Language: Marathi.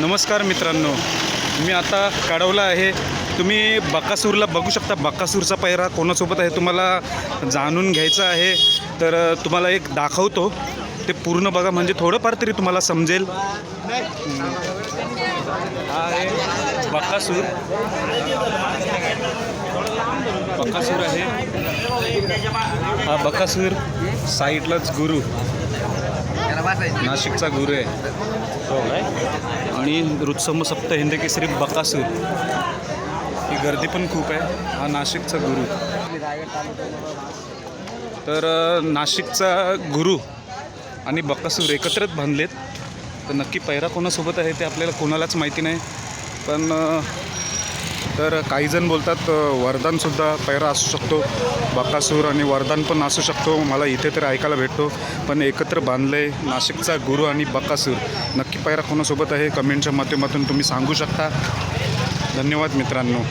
नमस्कार मित्रांनो मी आता काढवला आहे. तुम्ही बकासूरला बघू शकता. बकासूरचा पैरा कोणासोबत आहे तुम्हाला जाणून घ्यायचं आहे. तर तुम्हाला एक दाखवतो. ते पूर्ण बघा म्हणजे थोडंफार तरी तुम्हाला समजेल. हा आहे बकासूर. बकासूर आहे. हा बकासूर साईडलाच गुरु. नाशिकचा गुरु आहे. आणि रुत्सम सप्त हिंद केसरी बकासूर. ही गर्दी पण खूप आहे. हा नाशिकचा गुरु. तर नाशिकचा गुरु आणि बकासूर एकत्रच बांधलेत. तर नक्की पैरा कोणासोबत आहे ते आपल्याला कोणालाच माहिती नाही. पण तर काही जण बोलतात वरदानसुद्धा पैरा असू शकतो बकासूर आणि वरदान पण असू शकतो. मला इथे तर ऐकायला भेटतो पण एकत्र बांधलं आहे नाशिकचा गुरु आणि बकासूर. नक्की पैरा कोणासोबत आहे? कमेंटच्या माध्यमातून तुम्ही सांगू शकता. धन्यवाद मित्रांनो.